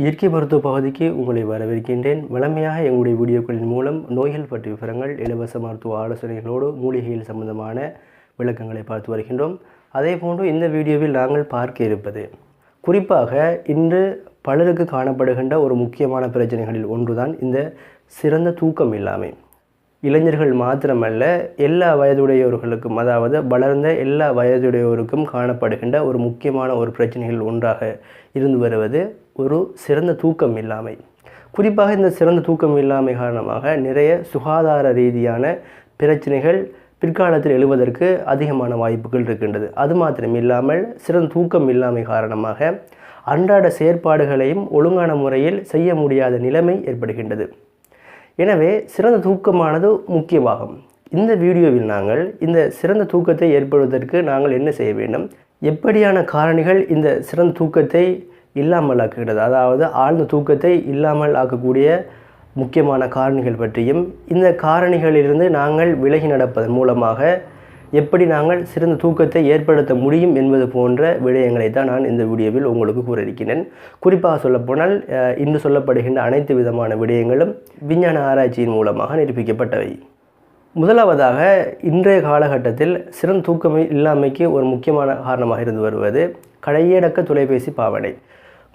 இயற்கை மருத்துவ பகுதிக்கு உங்களை வரவேற்கின்றேன். வளமையாக எங்களுடைய வீடியோக்களின் மூலம் நோய்கள் பற்றிய விவரங்கள் இலவச மருத்துவ ஆலோசனைகளோடு மூலிகைகள் சம்பந்தமான விளக்கங்களை பார்த்து வருகின்றோம். அதே போன்று இந்த வீடியோவில் நாங்கள் பார்க்க இருப்பது குறிப்பாக இன்று பலருக்கு காணப்படுகின்ற ஒரு முக்கியமான பிரச்சனைகளில் ஒன்றுதான் இந்த சிறந்த தூக்கம் இல்லாமை. இளைஞர்கள் மாத்திரமல்ல எல்லா வயதுடையவர்களுக்கும் அதாவது வளர்ந்த எல்லா வயதுடையவருக்கும் காணப்படுகின்ற ஒரு முக்கியமான ஒரு பிரச்சனைகள் ஒன்றாக இருந்து வருவது ஒரு சிறந்த தூக்கம் இல்லாமை. குறிப்பாக இந்த சிறந்த தூக்கம் இல்லாமை காரணமாக நிறைய சுகாதார ரீதியான பிரச்சனைகள் பிற்காலத்தில் எழுவதற்கு அதிகமான வாய்ப்புகள் இருக்கின்றது. அது மாத்திரம் இல்லாமல் சிறந்த தூக்கம் இல்லாமை காரணமாக அன்றாட செயற்பாடுகளையும் ஒழுங்கான முறையில் செய்ய முடியாத நிலைமை ஏற்படுகின்றது. எனவே சிறந்த தூக்கமானது முக்கியமாகும். இந்த வீடியோவில் நாங்கள் இந்த சிறந்த தூக்கத்தை ஏற்படுவதற்கு நாங்கள் என்ன செய்ய வேண்டும்? எப்படியான காரணிகள் இந்த சிறந்த தூக்கத்தை இல்லாமல் ஆக்குகிறது? அதாவது ஆழ்ந்த தூக்கத்தை இல்லாமல் ஆக்கக்கூடிய முக்கியமான காரணிகள் பற்றியும் இந்த காரணிகளிலிருந்து நாங்கள் விலகி நடப்பதன் மூலமாக எப்படி நாங்கள் சிறந்த தூக்கத்தை ஏற்படுத்த முடியும் என்பது போன்ற விடயங்களை தான் நான் இந்த வீடியோவில் உங்களுக்கு கூற குறிப்பாக சொல்லப்போனால் இன்று சொல்லப்படுகின்ற அனைத்து விதமான விடயங்களும் விஞ்ஞான ஆராய்ச்சியின் மூலமாக நிரூபிக்கப்பட்டவை. முதலாவதாக இன்றைய காலகட்டத்தில் சிறந்த தூக்கம் இல்லாமைக்கு ஒரு முக்கியமான காரணமாக இருந்து வருவது கடையடக்க தொலைபேசி பாவனை.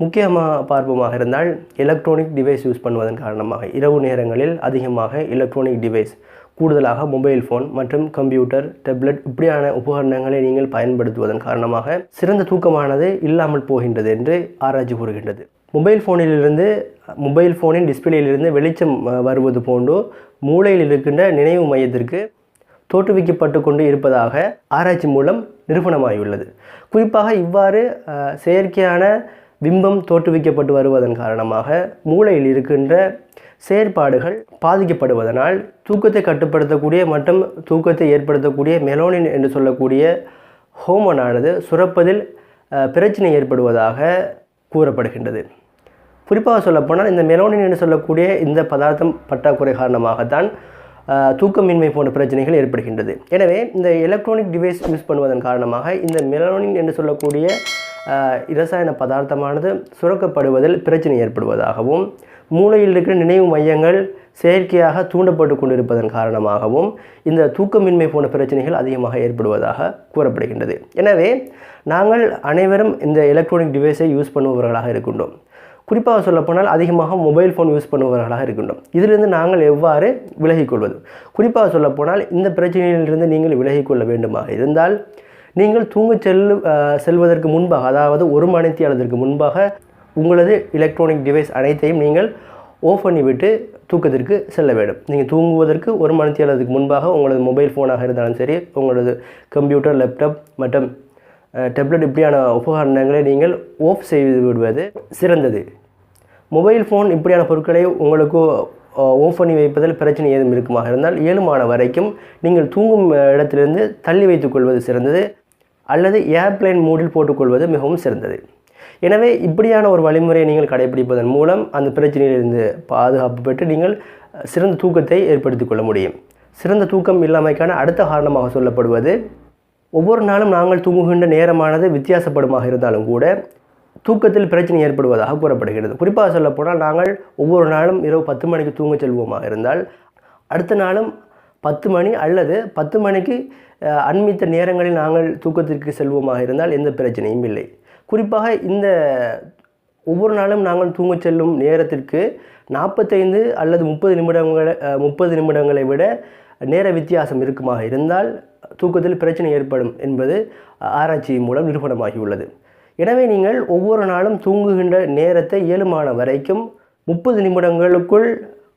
முக்கியமாக பார்ப்போமாக இருந்தால் எலக்ட்ரானிக் டிவைஸ் யூஸ் பண்ணுவதன் காரணமாக இரவு நேரங்களில் அதிகமாக எலக்ட்ரானிக் டிவைஸ் கூடுதலாக மொபைல் ஃபோன் மற்றும் கம்ப்யூட்டர் டேப்லெட் இப்படியான உபகரணங்களை நீங்கள் பயன்படுத்துவதன் காரணமாக சிறந்த தூக்கமானது இல்லாமல் போகின்றது என்று ஆராய்ச்சி கூறுகின்றது. மொபைல் ஃபோனிலிருந்து மொபைல் ஃபோனின் டிஸ்பிளேயிலிருந்து வெளிச்சம் வருவது போன்றோ மூளையில் இருக்கின்ற நினைவு மையத்திற்கு தோற்றுவிக்கப்பட்டு கொண்டு இருப்பதாக ஆராய்ச்சி மூலம் நிரூபணமாகியுள்ளது. குறிப்பாக இவ்வாறு செயற்கையான பிம்பம் தோற்றுவிக்கப்பட்டு வருவதன் காரணமாக மூளையில் இருக்கின்ற செயற்பாடுகள் பாதிக்கப்படுவதனால் தூக்கத்தை கட்டுப்படுத்தக்கூடிய மற்றும் தூக்கத்தை ஏற்படுத்தக்கூடிய மெலோனின் என்று சொல்லக்கூடிய ஹோமோனானது சுரப்பதில் பிரச்சனை ஏற்படுவதாக கூறப்படுகின்றது. குறிப்பாக சொல்லப்போனால் இந்த மெலோனின் என்று சொல்லக்கூடிய இந்த பதார்த்தம் பற்றாக்குறை காரணமாகத்தான் தூக்கமின்மை போன்ற பிரச்சனைகள் ஏற்படுகின்றது. எனவே இந்த எலக்ட்ரானிக் டிவைஸ் யூஸ் பண்ணுவதன் காரணமாக இந்த மெலோனின் என்று சொல்லக்கூடிய இரசாயன பதார்த்தமானது சுரக்கப்படுவதில் பிரச்சனை ஏற்படுவதாகவும் மூளையில் இருக்கிற நினைவு மையங்கள் செயற்கையாக தூண்டப்பட்டு கொண்டிருப்பதன் காரணமாகவும் இந்த தூக்கமின்மை போன்ற பிரச்சனைகள் அதிகமாக ஏற்படுவதாக கூறப்படுகின்றது. எனவே நாங்கள் அனைவரும் இந்த எலக்ட்ரானிக் டிவைஸை யூஸ் பண்ணுபவர்களாக இருக்கின்றோம். குறிப்பாக சொல்லப்போனால் அதிகமாக மொபைல் ஃபோன் யூஸ் பண்ணுபவர்களாக இருக்கின்றோம். இதிலிருந்து நாங்கள் எவ்வாறு விலகிக்கொள்வது? குறிப்பாக சொல்லப்போனால் இந்த பிரச்சனையிலிருந்து நீங்கள் விலகிக்கொள்ள வேண்டுமாக இருந்தால் நீங்கள் தூங்க செல்லு செல்வதற்கு முன்பாக அதாவது ஒரு மணித்தியாலத்திற்கு முன்பாக உங்களது எலக்ட்ரானிக் டிவைஸ் அனைத்தையும் நீங்கள் ஆஃப் பண்ணிவிட்டு தூக்கத்திற்கு செல்ல வேண்டும். நீங்கள் தூங்குவதற்கு ஒரு மணித்தியாலத்துக்கு முன்பாக உங்களது மொபைல் ஃபோனாக இருந்தாலும் சரி உங்களது கம்ப்யூட்டர் லேப்டாப் மற்றும் டேப்லெட் இப்படியான உபகரணங்களை நீங்கள் ஆஃப் செய்து விடுவது சிறந்தது. மொபைல் ஃபோன் இப்படியான பொருட்களை உங்களுக்கு ஓஃப் பண்ணி வைப்பதில் பிரச்சனை ஏதும் இருக்குமாக இருந்தால் ஏழுமான வரைக்கும் நீங்கள் தூங்கும் இடத்திலிருந்து தள்ளி வைத்துக்கொள்வது சிறந்தது. அல்லது ஏர்ப்ளைன் மூடில் போட்டுக்கொள்வது மிகவும் சிறந்தது. எனவே இப்படியான ஒரு வழிமுறையை நீங்கள் கடைபிடிப்பதன் மூலம் அந்த பிரச்சனையிலிருந்து பாதுகாப்பு பெற்று நீங்கள் சிறந்த தூக்கத்தை ஏற்படுத்திக் கொள்ள முடியும். சிறந்த தூக்கம் இல்லாமைக்கான அடுத்த காரணமாக சொல்லப்படுவது ஒவ்வொரு நாளும் நாங்கள் தூங்குகின்ற நேரமானது வித்தியாசப்படுமாக இருந்தாலும் கூட தூக்கத்தில் பிரச்சனை ஏற்படுவதாக கூறப்படுகிறது. குறிப்பாக சொல்லப்போனால் நாங்கள் ஒவ்வொரு நாளும் இரவு பத்து மணிக்கு தூங்க செல்வோமாக இருந்தால் அடுத்த நாளும் பத்து மணி அல்லது பத்து மணிக்கு அண்மித்த நேரங்களில் நாங்கள் தூக்கத்திற்கு செல்வோமாக இருந்தால் எந்த பிரச்சனையும் இல்லை. குறிப்பாக இந்த ஒவ்வொரு நாளும் நாங்கள் தூங்கச் செல்லும் நேரத்திற்கு நாற்பத்தைந்து அல்லது முப்பது நிமிடங்களை முப்பது நிமிடங்களை விட நேர வித்தியாசம் இருக்குமாக இருந்தால் தூக்கத்தில் பிரச்சனை ஏற்படும் என்பது ஆராய்ச்சி மூலம் நிரூபணமாகியுள்ளது. எனவே நீங்கள் ஒவ்வொரு நாளும் தூங்குகின்ற நேரத்தை இயலுமான வரைக்கும் முப்பது நிமிடங்களுக்குள்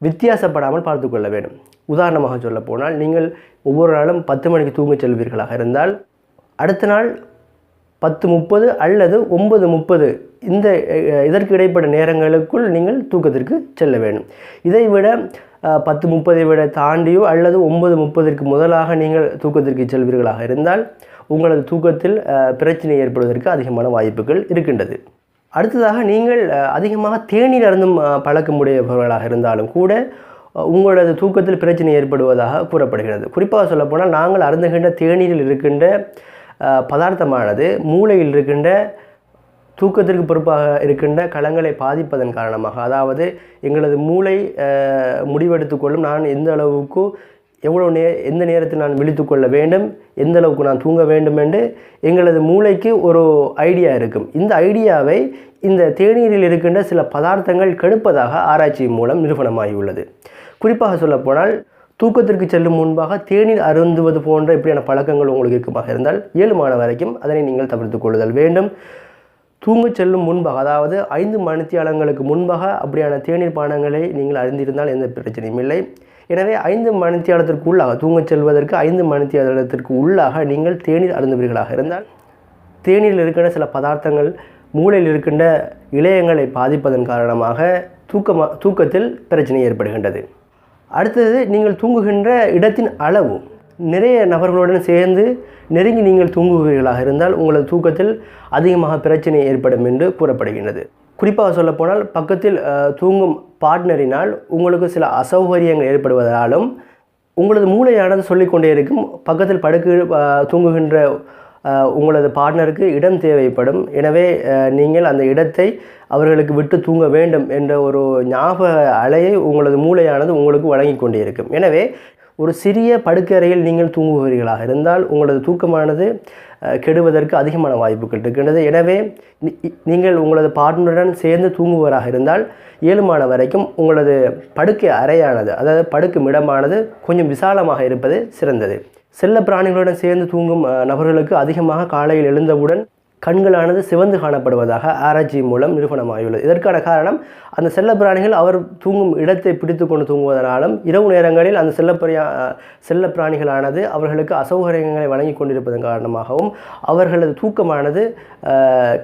வித்தியாசப்படாமல் பார்த்து கொள்ள வேண்டும். உதாரணமாக சொல்லப் போனால் நீங்கள் ஒவ்வொரு நாளும் பத்து மணிக்கு தூங்கச் செல்வீர்களாக இருந்தால் அடுத்த நாள் பத்து முப்பது அல்லது ஒன்பது முப்பது. இந்த இதற்கு இடைப்பட்ட நேரங்களுக்குள் நீங்கள் தூக்கத்திற்கு செல்ல வேண்டும். இதை விட பத்து முப்பதை விட தாண்டியோ அல்லது ஒன்பது முப்பதற்கு முதலாக நீங்கள் தூக்கத்திற்கு செல்வீர்களாக இருந்தால் உங்களது தூக்கத்தில் பிரச்சனை ஏற்படுவதற்கு அதிகமான வாய்ப்புகள் இருக்கின்றது. அடுத்ததாக நீங்கள் அதிகமாக தேநீர் அருந்தும் பழக்கமுடையவர்களாக இருந்தாலும் கூட உங்களது தூக்கத்தில் பிரச்சனை ஏற்படுவதாக கூறப்படுகிறது. குறிப்பாக சொல்லப்போனால் நாங்கள் அருந்துகின்ற தேநீரில் இருக்கின்ற பதார்த்தமானது மூளையில் இருக்கின்ற தூக்கத்திற்கு பொறுப்பாக இருக்கின்ற களங்களை பாதிப்பதன் காரணமாக அதாவது எங்களது மூளை முடிவெடுத்துக்கொள்ளும் கொள்ளும் நான் எந்த அளவுக்கு எவ்வளோ நே எந்த நேரத்தில் நான் விழித்து கொள்ள வேண்டும் எந்த அளவுக்கு நான் தூங்க வேண்டும் என்று எங்களது மூளைக்கு ஒரு ஐடியா இருக்கும். இந்த ஐடியாவை இந்த தேநீரில் இருக்கின்ற சில பதார்த்தங்கள் கெடுப்பதாக ஆராய்ச்சி மூலம் நிறுவனமாகியுள்ளது குறிப்பாக சொல்லப்போனால் தூக்கத்திற்கு செல்லும் முன்பாக தேநீர் அருந்துவது போன்ற இப்படியான பழக்கங்கள் உங்களுக்கு இருக்குமாக இருந்தால் இயலுமான வரைக்கும் அதனை நீங்கள் தவிர்த்துக் கொள்ளுதல் வேண்டும். தூங்கச் செல்லும் முன்பாக அதாவது ஐந்து மணித்தியாலங்களுக்கு முன்பாக அப்படியான தேநீர் பானங்களை நீங்கள் அறிந்திருந்தால் எந்த பிரச்சனையும் இல்லை. எனவே ஐந்து மணித்தியாலத்திற்கு உள்ளாக தூங்கச் செல்வதற்கு ஐந்து மணித்தியாலத்திற்கு உள்ளாக நீங்கள் தேநீர் அருந்துவீர்களாக இருந்தால் தேநீரில் இருக்கின்ற சில பதார்த்தங்கள் மூளையில் இருக்கின்ற இழையங்களை பாதிப்பதன் காரணமாக தூக்கமாக தூக்கத்தில் பிரச்சனை ஏற்படுகின்றது. அடுத்தது நீங்கள் தூங்குகின்ற இடத்தின் அளவு. நிறைய நபர்களுடன் சேர்ந்து நெருங்கி நீங்கள் தூங்குவீர்களாக இருந்தால் உங்களது தூக்கத்தில் அதிகமாக பிரச்சனை ஏற்படும் என்று கூறப்படுகின்றது. குறிப்பாக சொல்லப்போனால் பக்கத்தில் தூங்கும் பார்ட்னரினால் உங்களுக்கு சில அசௌகரியங்கள் ஏற்படுவதாலும் உங்களது மூளையானது சொல்லிக்கொண்டே இருக்கும். பக்கத்தில் படுக்கு தூங்குகின்ற உங்களது பார்ட்னருக்கு இடம் தேவைப்படும். எனவே நீங்கள் அந்த இடத்தை அவர்களுக்கு விட்டு தூங்க வேண்டும் என்ற ஒரு ஞாபக அலையை உங்களது மூளையானது உங்களுக்கு வழங்கி கொண்டே இருக்கும் எனவே ஒரு சிறிய படுக்கறையில் நீங்கள் தூங்குவீர்களாக இருந்தால் உங்களது தூக்கமானது கெடுவதற்கு அதிகமான வாய்ப்புகள் இருக்கின்றது. எனவே நீங்கள் உங்களது பார்ட்னருடன் சேர்ந்து தூங்குவராக இருந்தால் இயலுமான வரைக்கும் உங்களது படுக்கை அறையானது அதாவது படுக்கும் இடமானது கொஞ்சம் விசாலமாக இருப்பது சிறந்தது. செல்ல பிராணிகளுடன் சேர்ந்து தூங்கும் நபர்களுக்கு அதிகமாக காலையில் எழுந்தவுடன் கண்களானது சிவந்து காணப்படுவதாக ஆராய்ச்சி மூலம் நிரூபணமாகியுள்ளது இதற்கான காரணம் அந்த செல்லப்பிராணிகள் அவர் தூங்கும் இடத்தை பிடித்து கொண்டு தூங்குவதனாலும் இரவு நேரங்களில் அந்த செல்லப்பிரியா செல்ல பிராணிகளானது அவர்களுக்கு அசௌகரியங்களை வழங்கி கொண்டிருப்பதன் காரணமாகவும் அவர்களது தூக்கமானது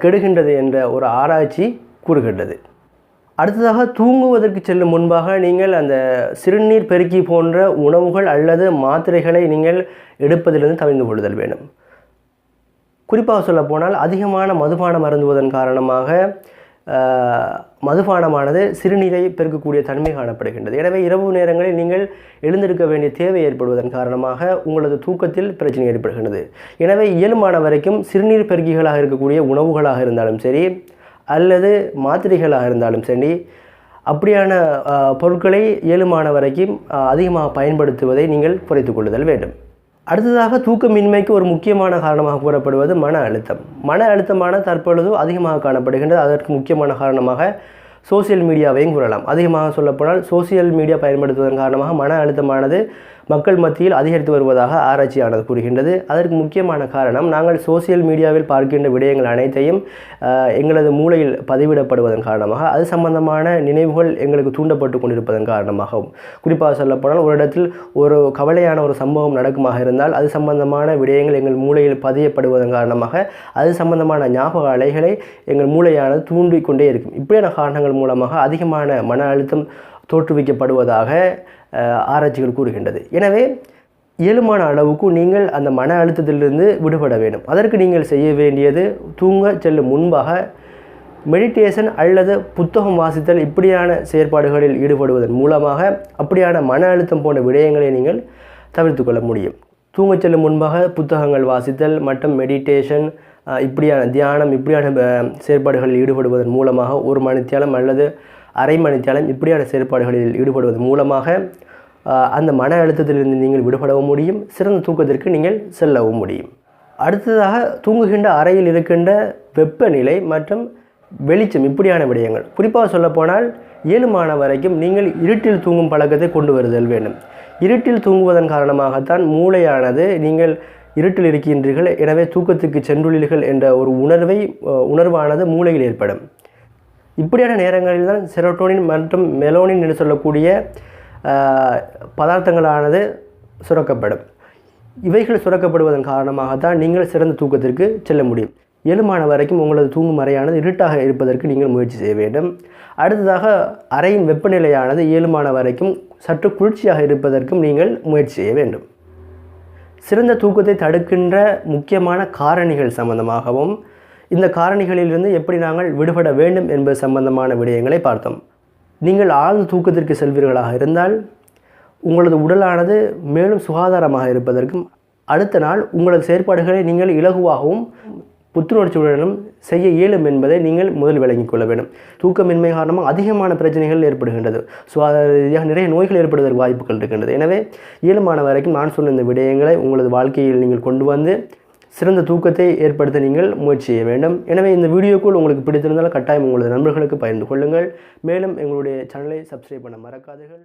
கெடுகின்றது என்ற ஒரு ஆராய்ச்சி கூறுகின்றது. அடுத்ததாக தூங்குவதற்கு செல்லும் முன்பாக நீங்கள் அந்த சிறுநீர் பெருக்கி போன்ற உணவுகள் அல்லது மாத்திரைகளை நீங்கள் எடுப்பதிலிருந்து தவிர்ந்து கொள்ளுதல் வேண்டும். குறிப்பாக சொல்லப்போனால் அதிகமான மதுபானம் அருந்துவதன் காரணமாக மதுபானமானது சிறுநீரை பெருக்கக்கூடிய தன்மை காணப்படுகின்றது. எனவே இரவு நேரங்களில் நீங்கள் எழுந்திருக்க வேண்டிய தேவை ஏற்படுவதன் காரணமாக உங்களது தூக்கத்தில் பிரச்சனை ஏற்படுகின்றது. எனவே இயலுமான வரைக்கும் சிறுநீர் பெருக்கிகளாக இருக்கக்கூடிய உணவுகளாக இருந்தாலும் சரி அல்லது மாத்திரைகளாக இருந்தாலும் சரி அப்படியான பொருட்களை இயலுமான வரைக்கும் அதிகமாக பயன்படுத்துவதை நீங்கள் குறைத்து கொள்ளுதல் வேண்டும். அடுத்ததாக தூக்கமின்மைக்கு ஒரு முக்கியமான காரணமாக கூறப்படுவது மன அழுத்தம். மன அழுத்தமான தற்பொழுது அதிகமாக காணப்படுகின்றது. அதற்கு முக்கியமான காரணமாக சோசியல் மீடியாவையும் கூறலாம். அதிகமாக சொல்லப்போனால் சோசியல் மீடியா பயன்படுத்துவதன் காரணமாக மன அழுத்தமானது மக்கள் மத்தியில் அதிகரித்து வருவதாக ஆராய்ச்சியானது கூறுகின்றது. அதற்கு முக்கியமான காரணம் நாங்கள் சோசியல் மீடியாவில் பார்க்கின்ற விடயங்கள் அனைத்தையும் எங்களது மூளையில் பதிவிடப்படுவதன் காரணமாக அது சம்பந்தமான நினைவுகள் எங்களுக்கு தூண்டப்பட்டு கொண்டிருப்பதன் காரணமாகவும். குறிப்பாக சொல்லப்போனால் ஒரு இடத்தில் ஒரு கவலையான ஒரு சம்பவம் நடக்குமாக இருந்தால் அது சம்பந்தமான விடயங்கள் எங்கள் மூளையில் பதியப்படுவதன் காரணமாக அது சம்பந்தமான ஞாபக அலைகளை எங்கள் மூளையானது தூண்டிக்கொண்டே இருக்கும். இப்படியான காரணங்கள் மூலமாக அதிகமான மன அழுத்தம் தோற்றுவிக்கப்படுவதாக ஆராய்ச்சிகள் கூறுகின்றது. எனவே இயலுமான அளவுக்கு நீங்கள் அந்த மன அழுத்தத்திலிருந்து விடுபட வேண்டும். அதற்கு நீங்கள் செய்ய வேண்டியது தூங்க செல்லும் முன்பாக மெடிடேஷன் அல்லது புத்தகம் வாசித்தல் இப்படியான செயற்பாடுகளில் ஈடுபடுவதன் மூலமாக அப்படியான மன அழுத்தம் போன்ற விடயங்களை நீங்கள் தவிர்த்து கொள்ள முடியும். தூங்கச் செல்லும் முன்பாக புத்தகங்கள் வாசித்தல் மற்றும் மெடிடேஷன் இப்படியான தியானம் இப்படியான செயற்பாடுகளில் ஈடுபடுவதன் மூலமாக ஒரு மணித்தியாலம் அல்லது அரை மணித்தியாலம் இப்படியான செயற்பாடுகளில் ஈடுபடுவதன் மூலமாக அந்த மன அழுத்தத்திலிருந்து நீங்கள் விடுபடவும் முடியும் சிறந்த தூக்கத்திற்கு நீங்கள் செல்லவும் முடியும். அடுத்ததாக தூங்குகின்ற அறையில் இருக்கின்ற வெப்பநிலை மற்றும் வெளிச்சம் இப்படியான விடயங்கள். குறிப்பாக சொல்லப்போனால் இயலுமான வரைக்கும் நீங்கள் இருட்டில் தூங்கும் பழக்கத்தை கொண்டு வருதல் வேண்டும். இருட்டில் தூங்குவதன் காரணமாகத்தான் மூளையானது நீங்கள் இருட்டில் இருக்கின்றீர்கள் எனவே தூக்கத்துக்கு சென்றுள்ளீர்கள் என்ற ஒரு உணர்வை உணர்வானது மூளையில் ஏற்படும். இப்படியான நேரங்களில் தான் செரோட்டோனின் மற்றும் மெலோனின் என்று சொல்லக்கூடிய பதார்த்தங்களானது சுரக்கப்படும். இவைகள் சுரக்கப்படுவதன் காரணமாக தான் நீங்கள் சிறந்த தூக்கத்திற்கு செல்ல முடியும். ஏழுமான வரைக்கும் உங்களது தூங்கும் அறையானது இருட்டாக இருப்பதற்கு நீங்கள் முயற்சி செய்ய வேண்டும். அடுத்ததாக அறையின் வெப்பநிலையானது இயலுமான வரைக்கும் சற்று குளிர்ச்சியாக இருப்பதற்கும் நீங்கள் முயற்சி செய்ய வேண்டும். சிறந்த தூக்கத்தை தடுக்கின்ற முக்கியமான காரணிகள் சம்பந்தமாகவும் இந்த காரணிகளிலிருந்து எப்படி நாங்கள் விடுபட வேண்டும் என்பது சம்பந்தமான விடயங்களை பார்த்தோம். நீங்கள் ஆழ்ந்த தூக்கத்திற்கு செல்வீர்களாக இருந்தால் உங்களது உடலானது மேலும் சுகாதாரமாக இருப்பதற்கும் அடுத்த நாள் உங்களது செயற்பாடுகளை நீங்கள் இலகுவாகவும் புத்துணர்ச்சியுடனும் செய்ய இயலும் என்பதை நீங்கள் முதல் விளங்கிக் கொள்ள வேண்டும். தூக்கமின்மை காரணமாக அதிகமான பிரச்சனைகள் ஏற்படுகின்றது. சுகாதார ரீதியாக நிறைய நோய்கள் ஏற்படுவதற்கு வாய்ப்புகள் இருக்கின்றது. எனவே இயலுமான வரைக்கும் நான் சொன்ன இந்த விடயங்களை உங்களது வாழ்க்கையில் நீங்கள் கொண்டு வந்து சிறந்த தூக்கத்தை ஏற்படுத்த நீங்கள் முயற்சி செய்ய வேண்டும். எனவே இந்த வீடியோக்குள் உங்களுக்கு பிடித்திருந்தால் கட்டாயம் உங்களது நண்பர்களுக்கு பகிர்ந்து கொள்ளுங்கள். மேலும் எங்களுடைய சேனலை சப்ஸ்கிரைப் பண்ண மறக்காதீர்கள்.